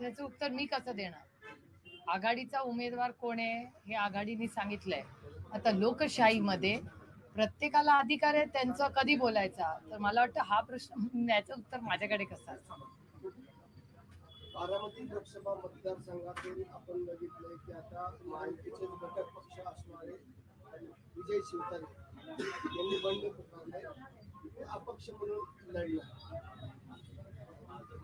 त्याचं उत्तर मी कसं देणार? आघाडीचा उमेदवार कोण आहे हे आघाडीने सांगितलंय. आता लोकशाहीमध्ये प्रत्येकाला अधिकार आहे त्यांचं कधी बोलायचा? तर मला वाटतं हा प्रश्न याचं उत्तर माझ्याकडे कसं असतं? बारामती लोकसभा मतदारसंघातून आपण बघितलंय की आता महायुतीचे घटक पक्ष असणारे विजय शिवतारे यांनी बंड पुकारले अपक्ष म्हणून लढले महायुतीमध्ये देखील आता हळूहळू खूप पडताना दिसतो कसं वाटतं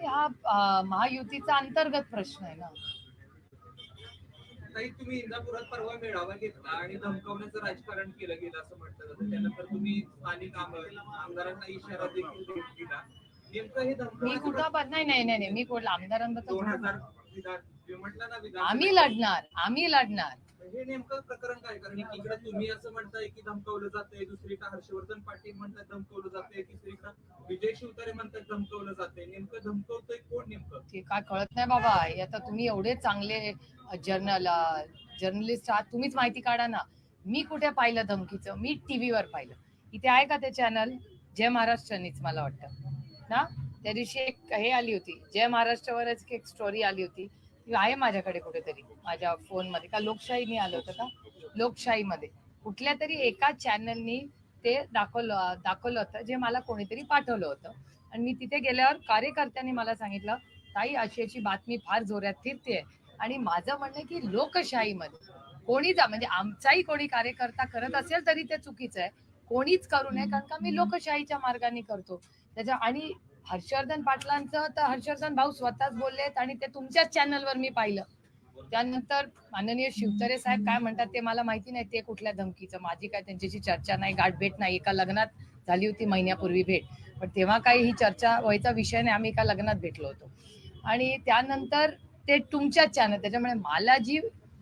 हा महायुतीचा अंतर्गत प्रश्न आहे ना ताई तुम्ही इंदापुरात परवा मेळावा घेतला आणि धमकावण्याचं राजकारण केलं गेलं असं म्हटलं जातं त्यानंतर तुम्ही स्थानिक आम- आमदारांना इशारा देखील देत दिला नेमकं हे मी धमकावण्याचं कुठं नाही नाही नाही नाही. मी कुठला आमदारांबद्दल दोन. हजार आम्ही लढणार आम्ही लढणार. हे नेमकं प्रकरण काय? कारण एकीकडे तुम्ही असं म्हणताय की धमकावलं जातंय दुसरीकडे हर्षवर्धन पाटील म्हणतात धमकावलं जातंय तिसरीकडे विजय शिवतारे म्हणतात धमकावलं जातंय. नेमकं धमकवतोय कोण नेमकं? ते काय कळत नाही बाबा. हे आता तुम्ही एवढे चांगले जर्नल जर्नलिस्ट आहात तुम्हीच माहिती काढा ना. मी कुठे पाहिलं धमकीचं? मी टीव्हीवर पाहिलं. इथे आहे का ते चॅनल जय महाराष्ट्रनीच मला वाटतं. ना? त्या दिवशी एक हे आली होती. जय महाराष्ट्रावरच एक स्टोरी आली होती. आहे माझ्याकडे कुठेतरी माझ्या फोनमध्ये. का लोकशाहीने आलं होतं का? लोकशाहीमध्ये. कुठल्या तरी एका चॅनलनी ते दाखवलं दाखवलं होतं जे मला कोणीतरी पाठवलं होतं. आणि मी तिथे गेल्यावर कार्यकर्त्यांनी मला सांगितलं ताई अशी अशी बातमी फार जोरात फिरते आणि माझं म्हणणं आहे की लोकशाहीमध्ये कोणी जा म्हणजे आमचाही कोणी कार्यकर्ता करत असेल तरी ते चुकीचं आहे. कोणीच करू नये कारण का मी लोकशाहीच्या मार्गाने करतो. त्याच्या आणि हर्षवर्धन पाटलांचं तर हर्षवर्धन भाऊ स्वतःच बोललेत आणि ते तुमच्याच चॅनलवर मी पाहिलं. त्यानंतर माननीय शिवतरे साहेब काय म्हणतात ते मला माहिती नाही ते कुठल्या धमकीचं? माझी काय त्यांच्याशी चर्चा नाही गाठभेट नाही. एका लग्नात झाली होती महिन्यापूर्वी भेट. पण तेव्हा काही ही चर्चा व्हायचा विषय नाही आम्ही एका लग्नात भेटलो होतो. आणि त्यानंतर ते तुमच्याच चॅनल त्याच्यामुळे मला जी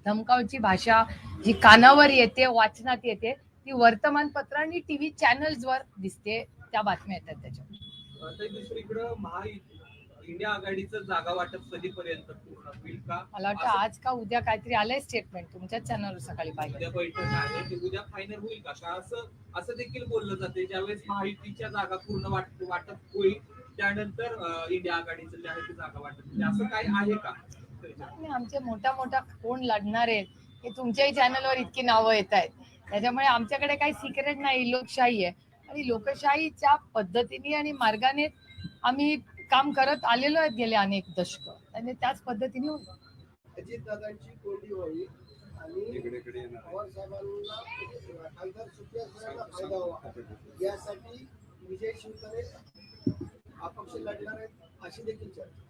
धमकावची भाषा जी कानावर येते वाचनात येते ती वर्तमानपत्र आणि टीव्ही चॅनल्सवर दिसते त्या बातम्या येतात त्याच्यामुळे तर दुसरीकडं महायुती इंडिया आघाडीचं जागा वाटप कधीपर्यंत पूर्ण होईल का? मला वाटतं आज का उद्या काहीतरी आलंय स्टेटमेंट तुमच्याच चॅनलवर सकाळी उद्या बैठक आहे ते उद्या फायनल होईल का? का असं असं देखील बोललं जाते ज्यावेळेस महायुतीच्या जागा पूर्ण वाट वाटप होईल त्यानंतर अं, इंडिया आघाडीचं जे आहे ते जागा वाटप होईल. असं काय आहे का? आणि आमचे मोठ्या मोठ्या कोण लढणार आहेत हे तुमच्याही चॅनलवर इतकी नावं येत आहेत. त्याच्यामुळे आमच्याकडे काही सिक्रेट नाही लोकशाही आहे. आणि लोकशाहीच्या पद्धतीने आणि मार्गाने आम्ही काम करत आलेलो आहेत गेले अनेक दशक. आणि त्याच पद्धतीने होईल. अजित दादांची कोंडी व्हावी आणि पवार साहेबांना खासदार सुप्रिया सुळेंना फायदा व्हावा. यासाठी विजय शिवतारे अपक्ष लढणार आहेत अशी देखील चर्चा.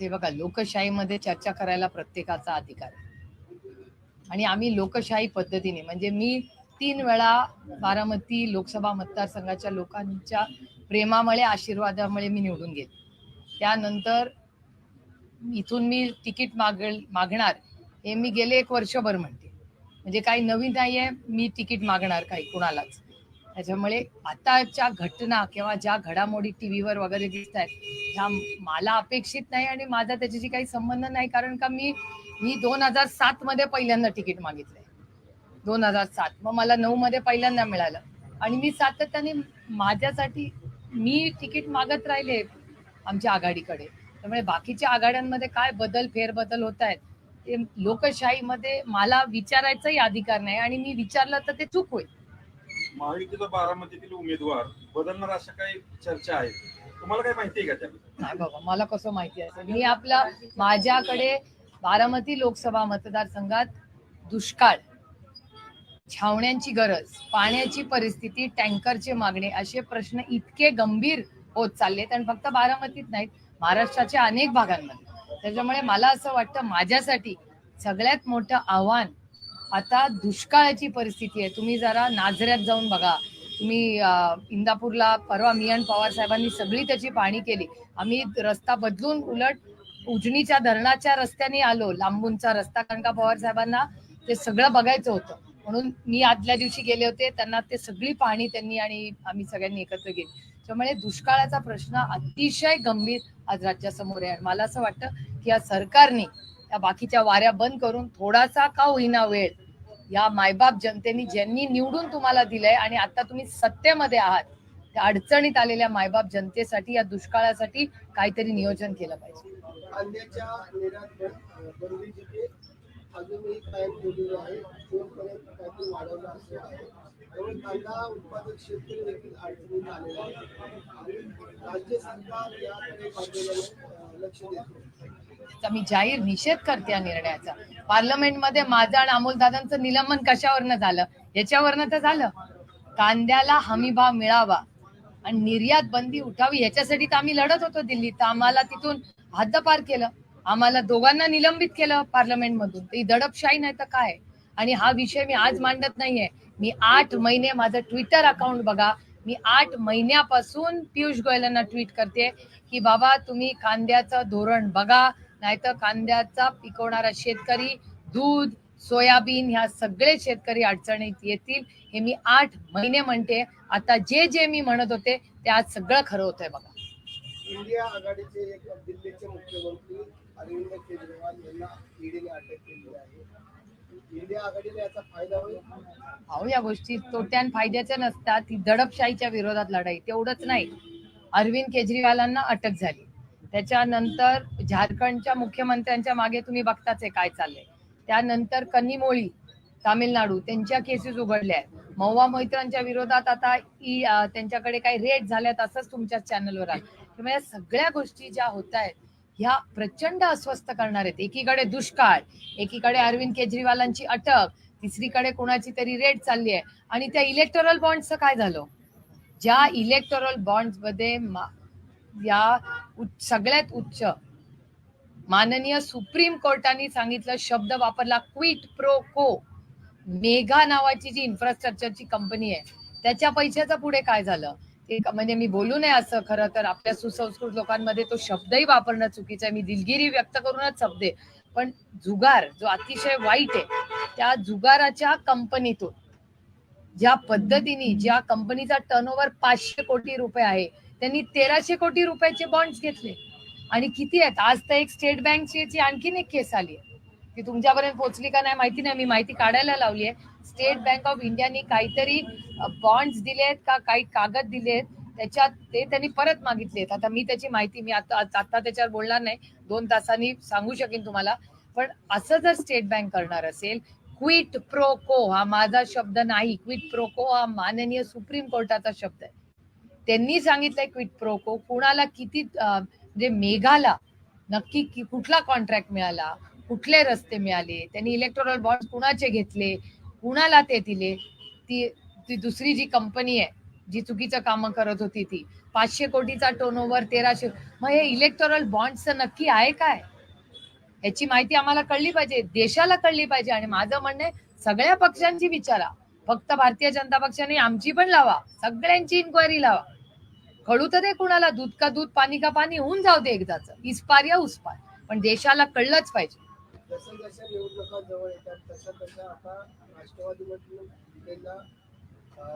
ते बघा लोकशाहीमध्ये चर्चा करायला प्रत्येकाचा अधिकार आहे. आणि आम्ही लोकशाही पद्धतीने म्हणजे मी तीन वेळा बारामती लोकसभा मतदारसंघाच्या लोकांच्या प्रेमामुळे आशीर्वादामुळे मी निवडून गेले. त्यानंतर इथून मी तिकीट माग मागणार हे मी गेले एक वर्षभर म्हणते. म्हणजे काही नवीन नाहीये मी तिकीट मागणार काही कुणालाच. त्याच्यामुळे आताच्या घटना किंवा ज्या घडामोडी टीव्हीवर वगैरे दिसत आहेत ह्या मला अपेक्षित नाही आणि माझा त्याच्याशी काही संबंध नाही कारण का मी मी दोन हजार सातमध्ये पहिल्यांदा तिकीट मागितलंय. दोन हजार सात. मग मला नऊ मध्ये पहिल्यांदा मिळालं. आणि मी सातत्याने माझ्यासाठी मी तिकीट मागत राहिले आमच्या आघाडीकडे. त्यामुळे बाकीच्या आघाड्यांमध्ये काय बदल फेरबदल होत आहेत ते लोकशाहीमध्ये मला विचारायचाही अधिकार नाही. आणि मी विचारलं तर ते चूक होईल. महायुतीचा बारामतीतील उमेदवार बदलणार अशा काही चर्चा आहेत. तुम्हाला काय माहिती आहे का त्याबद्दल? नाही बाबा मला कसं माहिती असेल मी आपला माझ्याकडे बारामती लोकसभा मतदारसंघात दुष्काळ छावण्यांची गरज पाण्याची परिस्थिती टँकरचे मागणे असे प्रश्न इतके गंभीर होत चाललेत आणि फक्त बारामतीत नाहीत महाराष्ट्राच्या अनेक भागांमध्ये. त्याच्यामुळे मला असं वाटतं माझ्यासाठी सगळ्यात मोठं आव्हान आता दुष्काळाची परिस्थिती आहे. तुम्ही जरा नाझऱ्यात जाऊन बघा. तुम्ही इंदापूरला परवा मियान पवार साहेबांनी सगळी त्याची पाहणी केली. आम्ही रस्ता बदलून उलट उजनीच्या धरणाच्या रस्त्याने आलो लांबूनचा रस्ता. कारण का पवार साहेबांना ते सगळं बघायचं होतं. म्हणून मी आदल्या दिवशी गेले होते. त्यांना ते सगळी पाहणी त्यांनी आणि आम्ही सगळ्यांनी एकत्र केली. त्यामुळे दुष्काळाचा प्रश्न अतिशय गंभीर आज राज्यासमोर आहे. आणि मला असं वाटतं की या सरकारने त्या बाकीच्या वाऱ्या बंद करून थोडासा का होईना वेळ या मायबाप जनतेने ज्यांनी निवडून तुम्हाला दिलंय आणि आता तुम्ही सत्तेमध्ये आहात त्या अडचणीत आलेल्या मायबाप जनतेसाठी या दुष्काळासाठी काहीतरी नियोजन केलं पाहिजे. अजूनही काय ठेवलेली आहे. जूनपर्यंत काहीतरी वाढवलं असं आहे. त्यामुळे कांदा उत्पादक शेतकरी देखील अडचणीत आलेले आहे. आणि राज्य सरकार याकडे गांभीर्याने लक्ष देतो मी जाहीर निषेध करते या निर्णयाचा. पार्लमेंटमध्ये माझं आणि अमोलदादांचं निलंबन कशावरनं झालं? याच्यावरनं तर झालं. कांद्याला हमी भाव मिळावा आणि निर्यात बंदी उठावी याच्यासाठी तर आम्ही लढत होतो दिल्लीत. तर आम्हाला तिथून हद्दपार केलं. आम्हाला दोघांना निलंबित केलं पार्लमेंटमधून ही दडपशाही नाही तर काय? आणि हा विषय मी आज मांडत नाहीये. मी आठ महिने माझं ट्विटर अकाउंट बघा. मी आठ महिन्यापासून पियुष गोयलांना ट्विट करते की बाबा तुम्ही कांद्याचं धोरण बघा. नाहीतर कांद्याचा पिकवणारा शेतकरी दूध सोयाबीन ह्या सगळे शेतकरी अडचणीत येतील. हे मी आठ महिने म्हणते. आता जे जे मी म्हणत होते ते आज सगळं खरं होतंय बघा. इंडिया आघाडीचे दिल्लीचे मुख्यमंत्री अरविंद केजरीवाल यांना ईडीने अटक केली आहे. इंडिया आघाडीला याचा फायदा होईल? अहो या गोष्टी तोट्यान फायद्याच्या नसतात. ती दडपशाहीच्या विरोधात लढाई. तेवढंच नाही. अरविंद केजरीवालांना अटक झाली. त्याच्यानंतर झारखंडच्या मुख्यमंत्र्यांच्या मागे तुम्ही बघताच आहे काय चाललंय. त्यानंतर कन्नीमोळी तामिळनाडू त्यांच्या केसेस उघडल्या आहेत. महुआ मोहित्रांच्या विरोधात आता त्यांच्याकडे काही रेट झाल्यात असंच तुमच्या चॅनलवर आहे त्यामुळे सगळ्या गोष्टी ज्या होत आहेत ह्या प्रचंड अस्वस्थ करणार आहेत. एकीकडे दुष्काळ एकीकडे अरविंद केजरीवालांची अटक तिसरीकडे कोणाची तरी रेट चालली आहे आणि त्या इलेक्टोरल बॉन्डचं काय झालं? ज्या इलेक्टोरल बॉन्डमध्ये या उच्च- सगळ्यात उच्च माननीय सुप्रीम कोर्टाने सांगितलं शब्द वापरला क्विट प्रो को मेघा नावाची जी इन्फ्रास्ट्रक्चरची कंपनी आहे त्याच्या पैशाचं पुढे काय झालं? एक म्हणजे मी बोलू नये असं खरं तर आपल्या सुसंस्कृत लोकांमध्ये तो शब्दही वापरणं चुकीचं आहे. मी दिलगिरी व्यक्त करूनच शब्दे. पण जुगार जो अतिशय वाईट आहे त्या जुगाराच्या कंपनीतून ज्या पद्धतीने ज्या कंपनीचा टर्नओव्हर पाचशे कोटी रुपये आहे त्यांनी तेराशे कोटी रुपयाचे बॉन्ड्स घेतले. आणि किती आहेत? आज तर एक स्टेट बँकची आणखीन एक केस आली आहे. ती तुमच्यापर्यंत पोहोचली का नाही माहिती नाही. मी माहिती काढायला लावली आहे स्टेट बँक ऑफ इंडियानी काहीतरी बॉन्ड्स दिलेत का काही कागद दिलेत त्याच्यात ते त्यांनी परत मागितलेत. आता मी त्याची माहिती मी आता आता त्याच्यावर बोलणार नाही. दोन तासांनी सांगू शकेन तुम्हाला. पण असं जर स्टेट बँक करणार असेल क्विट प्रोको हा माझा शब्द नाही. क्विट प्रोको हा माननीय सुप्रीम कोर्टाचा शब्द आहे. त्यांनी सांगितलंय क्विट प्रोको कुणाला किती म्हणजे मेघाला नक्की कुठला कॉन्ट्रॅक्ट मिळाला? कुठले रस्ते मिळाले? त्यांनी इलेक्ट्रॉल बॉन्ड कुणाचे घेतले? कुणाला ते दिले? ती ती दुसरी जी कंपनी आहे जी चुकीचं कामं करत होती ती. पाचशे कोटीचा टर्न ओव्हर तेराशे मग हे इलेक्टोरल बॉन्डचं नक्की आहे काय? याची माहिती आम्हाला कळली पाहिजे. देशाला कळली पाहिजे. आणि माझं म्हणणं आहे, सगळ्या पक्षांची विचारा. फक्त भारतीय जनता पक्षाने आमची पण लावा. सगळ्यांची इन्क्वायरी लावा. कळू तर दे कुणाला. दूध का दूध पाणी का पाणी होऊन जाऊ दे एकदाच. इस्पार या उस्पार. पण देशाला कळलंच पाहिजे. जसं जशा निवडणुका जवळ येतात तसं तसं आता राष्ट्रवादीमधून दिलेला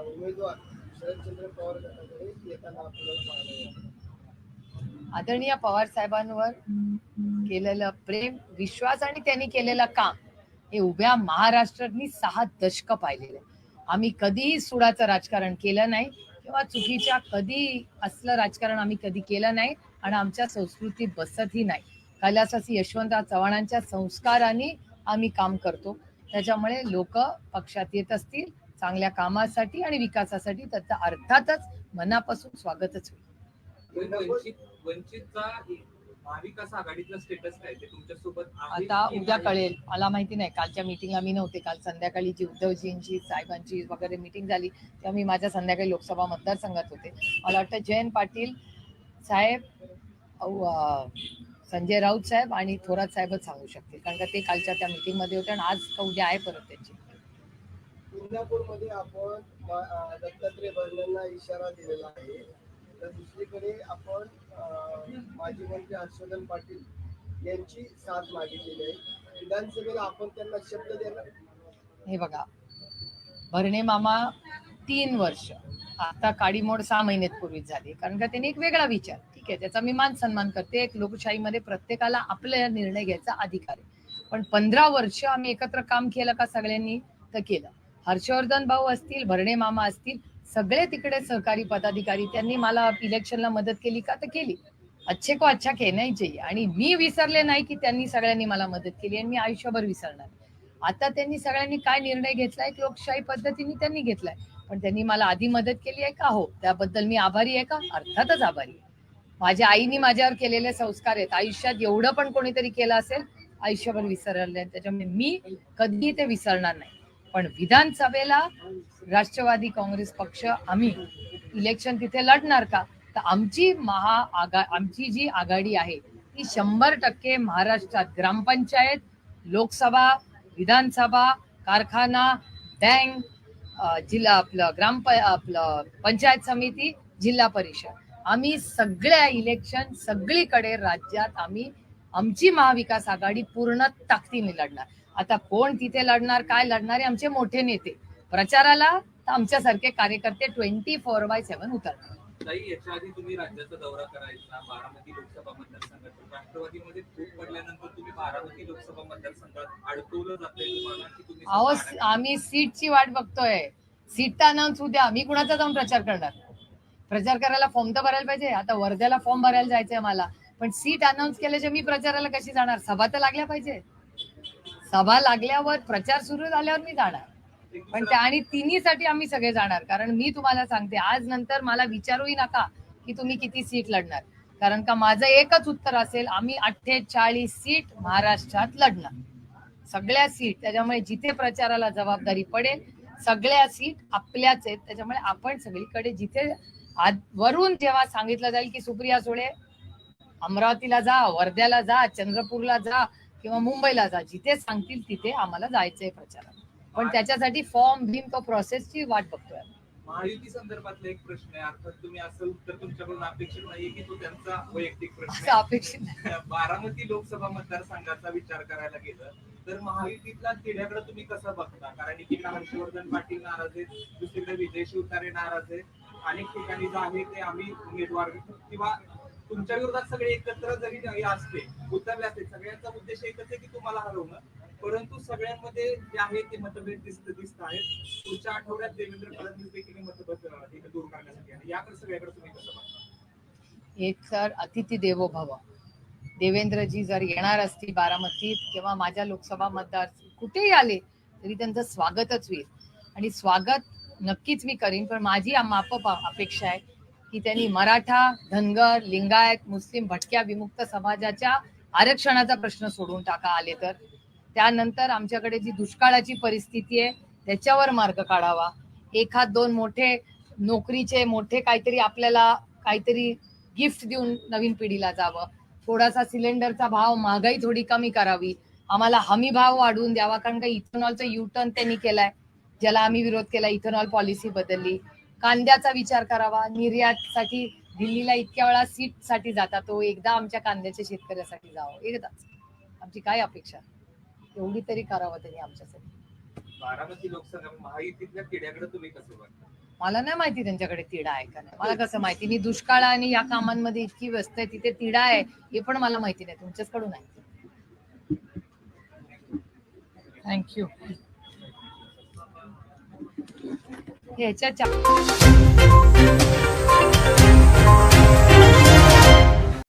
उमेदवार शरदचंद्र पवार गटाकडे येताना आपल्याला पाहायला आदरणीय पवार साहेबांवर केलेलं प्रेम विश्वास आणि त्यांनी केलेलं काम हे उभ्या महाराष्ट्रांनी सहा दशक पाहिलेलं. आम्ही कधीही सुडाचं राजकारण केलं नाही किंवा चुकीच्या कधी असलं राजकारण आम्ही कधी केलं नाही आणि आमच्या संस्कृतीत बसतही नाही. कैलासासी यशवंतराव चव्हाणांच्या संस्काराने आम्ही काम करतो. त्याच्यामुळे लोक पक्षात येत असतील चांगल्या कामासाठी आणि विकासासाठी त्याचं अर्थातच मनापासून स्वागतच होईल. वंचित वंचितचा महाविकास आघाडीतला स्टेटस काय ते तुमच्यासोबत आता उद्या कळेल. मला माहिती नाही. कालच्या मिटिंगला मी नव्हते. काल संध्याकाळी जी उद्धवजींची साहेबांची वगैरे मिटिंग झाली तेव्हा मी माझ्या संध्याकाळी लोकसभा मतदारसंघात होते. मला वाटतं जयंत पाटील साहेब संजय राऊत साहेब आणि थोरात साहेबच सांगू शकतील. कारण का ते कालच्या त्या meeting मध्ये होते आणि आज का उद्या आहे परत त्यांची. इंदापूरमध्ये आपण दत्तात्रय भरण्यांना इशारा दिलेला आहे. तर दुसरीकडे आपण माजी मंत्री हर्षवर्धन पाटील यांची साथ मागितलेली आहे. विधानसभेला आपण त्यांना शब्द देणार? हे बघा. भरणे मामा तीन वर्ष. आता काडीमोड सहा महिन्यात पूर्वीच झाली. कारण का त्यांनी एक वेगळा विचार ठीक आहे. त्याचा मी मान सन्मान करते. एक लोकशाहीमध्ये प्रत्येकाला आपला निर्णय घ्यायचा अधिकार आहे. पण पंधरा वर्ष आम्ही एकत्र काम केलं का सगळ्यांनी? तर केलं. हर्षवर्धन भाऊ असतील भरणे मामा असतील सगळे तिकडे सहकारी पदाधिकारी त्यांनी मला इलेक्शनला मदत केली का? तर केली. अच्छे को अच्छा कहना आणि मी विसरले नाही की त्यांनी सगळ्यांनी मला मदत केली आणि मी आयुष्यभर विसरणार आता त्यांनी सगळ्यांनी काय निर्णय घेतलाय लोकशाही पद्धतीने त्यांनी घेतलाय पण त्यांनी मला आधी मदत केली आहे का? हो. त्याबद्दल मी आभारी आहे का? अर्थातच आभारी आहे. माझ्या आईने माझ्यावर केलेले संस्कार आहेत. आयुष्यात एवढं पण कोणीतरी केलं असेल आयुष्यभर विसरले त्याच्यामुळे मी कधीही ते विसरणार नाही. पण विधानसभेला राष्ट्रवादी काँग्रेस पक्ष आम्ही इलेक्शन तिथे लढणार का? तर आमची महाआघा आमची जी आघाडी आहे ती शंभर टक्के महाराष्ट्रात ग्रामपंचायत लोकसभा विधानसभा कारखाना बँक जिल्हा आपलं ग्राम आपलं पंचायत समिती जिल्हा परिषद. आम्ही सगळ्या इलेक्शन सगळीकडे राज्यात आम्ही आमची महाविकास आघाडी पूर्ण ताकदीने लढणार. आता कोण तिथे लढणार काय लढणारे आमचे मोठे नेते. प्रचाराला तर आमच्यासारखे कार्यकर्ते ट्वेंटी फोर बाय सेव्हन उतरणार ताई याच्या आधी तुम्ही राज्याचा दौरा करायचा बारामती लोकसभा मतदारसंघात. राष्ट्रवादीमध्ये फूट पडल्यानंतर तुम्ही बारामती लोकसभा मतदारसंघात अडकवलं जातंय तुम्हाला की तुम्ही अहो आम्ही सीटची वाट बघतोय. सीट अनाऊन्स होऊ द्या मी कुणाचा जाऊन प्रचार करणार? प्रचार करायला फॉर्म तर भरायला पाहिजे. आता वर्ध्याला फॉर्म भरायला जायचंय मला पण सीट अनाऊन्स केल्याच्या मी प्रचाराला कशी जाणार? सभा तर लागल्या पाहिजे. सभा लागल्यावर प्रचार सुरू झाल्यावर मी जाणार. पण त्या आणि तिन्हीसाठी आम्ही सगळे जाणार. कारण मी तुम्हाला सांगते आज नंतर मला विचारूही नका की तुम्ही किती सीट लढणार. कारण का माझं एकच उत्तर असेल आम्ही अठ्ठेचाळीस सीट महाराष्ट्रात लढणार. सगळ्या सीट त्याच्यामुळे जिथे प्रचाराला जबाबदारी पडेल सगळ्या सीट आपल्याच आहेत. त्याच्यामुळे आपण सगळीकडे जिथे वरून जेव्हा सांगितलं जाईल की सुप्रिया सुळे अमरावतीला जा वर्ध्याला जा चंद्रपूरला जा किंवा मुंबईला जा जिथे सांगतील तिथे आम्हाला जायचंय प्रचारात. पण त्याच्यासाठी फॉर्म भीम तो प्रोसेसची वाट बघतोय महायुती संदर्भातला एक प्रश्न आहे. अर्थात तुम्ही असं उत्तर तुमच्याकडून अपेक्षित नाहीये की तो त्यांचा वैयक्तिक प्रश्न अपेक्षित नाही. बारामती लोकसभा मतदारसंघाचा विचार करायला गेलं तर महायुतीतल्या तिढ्याकडे तुम्ही कसं बघता? कारण एकीकडे हर्षवर्धन पाटील नाराज आहेत दुसरीकडे विजय शिवतारे नाराज आहेत. अनेक ठिकाणी जे आहे ते आम्ही उमेदवार किंवा तुमच्या विरोधात सगळे एकत्र जरी असते उतरले असते सगळ्यांचा उद्देश एकच आहे की तुम्हाला हरवणं. परंतु सगळ्यांमध्ये जे आहे ते मतभेद दिसत दिसत आहेत. पुढच्या आठवड्यात देवेंद्र फडणवीस देखील मतभेद दूर करण्यासाठी आहे याकडे सगळ्याकडे तुम्ही कसं बघता एक तर अतिथी देवो भव. देवेंद्रजी जर येणार असतील बारामतीत किंवा माझ्या लोकसभा मतदार कुठेही आले तरी त्यांचं स्वागतच होईल. आणि स्वागत नक्कीच मी करीन पण माझी माप अपेक्षा आहे की त्यांनी मराठा धनगर लिंगायत मुस्लिम भटक्या विमुक्त समाजाच्या आरक्षणाचा प्रश्न सोडून टाका आले तर. त्यानंतर आमच्याकडे जी दुष्काळाची परिस्थिती आहे त्याच्यावर मार्ग काढावा. एखाद दोन मोठे नोकरीचे मोठे काहीतरी आपल्याला काहीतरी गिफ्ट देऊन नवीन पिढीला जावं. थोडासा सिलेंडरचा भाव महागाई थोडी कमी करावी. आम्हाला हमी भाव वाढवून द्यावा कारण का इथेनॉलचं युटर्न त्यांनी केलाय. ज्याला आम्ही विरोध केला इथेनॉल पॉलिसी बदलली. कांद्याचा विचार करावा. निर्यातसाठी दिल्लीला इतक्या वेळा सीटसाठी जाता तो एकदा आमच्या कांद्याच्या शेतकऱ्यासाठी जावं. एकदाच. आमची काय अपेक्षा? एवढी तरी करावं त्यांनी आमच्यासाठी. बारामती लोकसभा महायुतीतल्या तिढ्याकडे तुम्ही कसं बघता? मला नाही माहिती त्यांच्याकडे तिडा आहे का नाही. मला कसं माहिती? मी दुष्काळ आणि या कामांमध्ये इतकी व्यस्त आहे तिथे तिडा आहे हे पण मला माहिती नाही. तुमच्याचकडून आहे. थँक्यू ह्याच्या